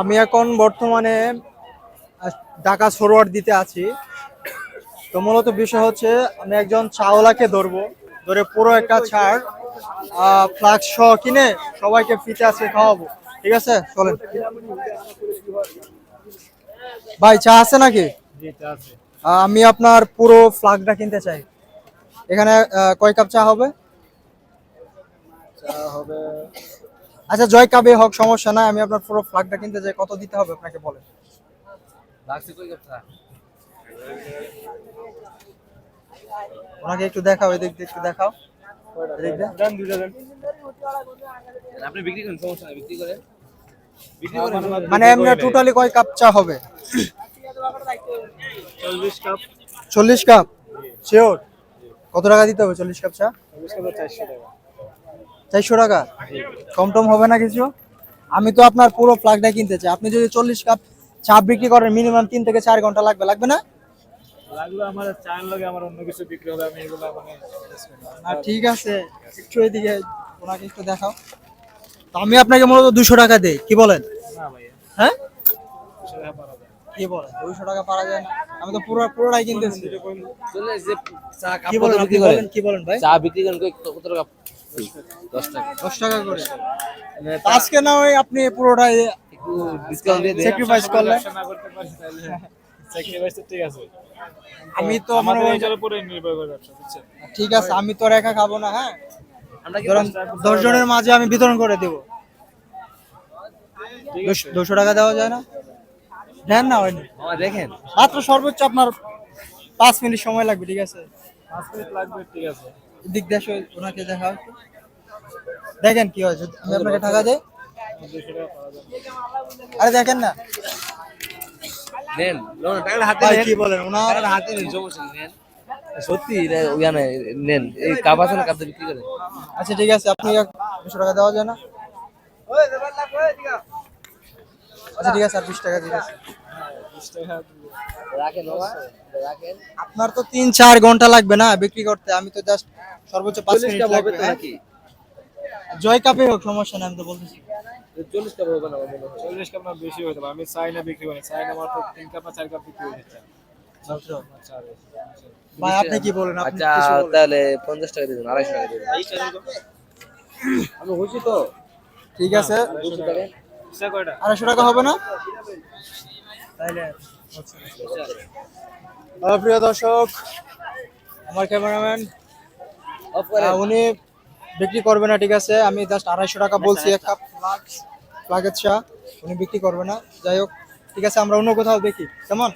আমি এখন বর্তমানে ঢাকা সরোয়ার দিতে আছি। তো মূলত বিষয় হচ্ছে আমি একজন চাওলাকে ধরবো ধরে পুরো একটা ছাড় ফ্লাক্স সহ কিনে সবাইকে ফিতে আছে খাওয়াবো। ঠিক আছে? চলেন। ভাই চা আছে নাকি? আমি আপনার পুরো ফ্লাগটা কিনতে চাই। এখানে কয় কাপ চা হবে? চা হবে আচ্ছা জয় কাবে হোক সমস্যা নাই আমি আপনার পুরো ফ্লাগটা কিনতে চাই কত দিতে হবে আপনাকে বলেন? ওনাকে একটু দেখাও এদিক দিয়ে একটু দেখাও। আপনি বিক্রি করেন সমস্যা নাই বিক্রি করেন। মানে এমনি টোটালি কয় কাপ চা হবে? চল্লিশ কাপ চল্লিশ কাপ শিওর কত টাকা দিতে হবে চল্লিশ কাপ চা? চল্লিশ কাপে চারশো টাকা। চারশো টাকা? কম টম হবে না কিছু? আমি তো আপনার পুরো ফ্লাগটা কিনতে চাই। আপনি যদি চল্লিশ কাপ চা বিক্রি করেন মিনিমাম তিন থেকে চার ঘণ্টা লাগবে লাগবে না? মানে ঠিক আছে। একটু এদিকে ওনাকে একটু দেখাও। তো আমি আপনাকে মূলত দুশো টাকা দেই। কি বলেন? হ্যাঁ? কি বলেন? দুইশো টাকা পারা যায় না। আমি তো পুরো পুরোটাই কিনতেছি। কি বলেন কি বলেন ভাই? চা বিক্রি করেন কত টাকা দশ টাকা। করে। আজকে না ওই আপনি পুরোটাই একটু ডিসকাউন্ট দিয়ে দেন স্যাক্রিফাইস করলেন আমি তো ঠিক আছে আমি তো আর একা খাব না হ্যাঁ? আমরা দশ জনের মাঝে আমি বিতরণ করে দেবো। দুশো টাকা দেওয়া যায় না? দেন না হয়নি। দেখেন। মাত্র সর্বোচ্চ আপনার পাঁচ মিনিট সময় লাগবে ঠিক আছে? পাঁচ মিনিট লাগবে ঠিক আছে। দিক দেশ ওনাকে দেখা দেখেন কি হয় যদি আমি আপনাকে টাকা যাবে আরে দেখেন না। নেন হাতে কি বলেন ওনার হাতে নেন সমস্যা নেন। সত্যি ওখানে নেন এই কাপ আছে না কাপটা বিক্রি করেন। আচ্ছা ঠিক আছে আপনি দুশো টাকা দেওয়া যায় না। আচ্ছা ঠিক আছে আর বিশ টাকা ঠিক আছে দিবো। রাখেন রাখেন। আপনার তো তিন চার ঘণ্টা লাগবে না বিক্রি করতে? আমি তো জাস্ট সর্বোচ্চ পাঁচ মিনিট লাগবে হ্যাঁ? নাকি? জয় কাপে হোক সমস্যা নাই আমি তো বলতেছি। চল্লিশ কাপ হবে না মনে হয়। চল্লিশ কাপ না বেশি হয়ে যাবে আমি চাই না বিক্রি করি চাই না মাত্র তিন কাপ না চার কাপ বিক্রি হয়ে যাচ্ছে। আচ্ছা। ভাই আপনি কি বলেন? আচ্ছা তাহলে পঞ্চাশ টাকা দিয়ে দেন আড়াইশো টাকা আমি হয়েছি তো। ঠিক আছে। আড়াইশো টাকা হবে না? হ্যালো প্রিয় দর্শক আমার ক্যামেরাম্যান উনি বিক্রি করবে না ঠিক আছে? আমি জাস্ট আড়াইশো টাকা বলছি এক কাপ ফ্লাগের চা। উনি বিক্রি করবে না। যাই হোক ঠিক আছে আমরা অন্য কোথাও দেখি। কেমন?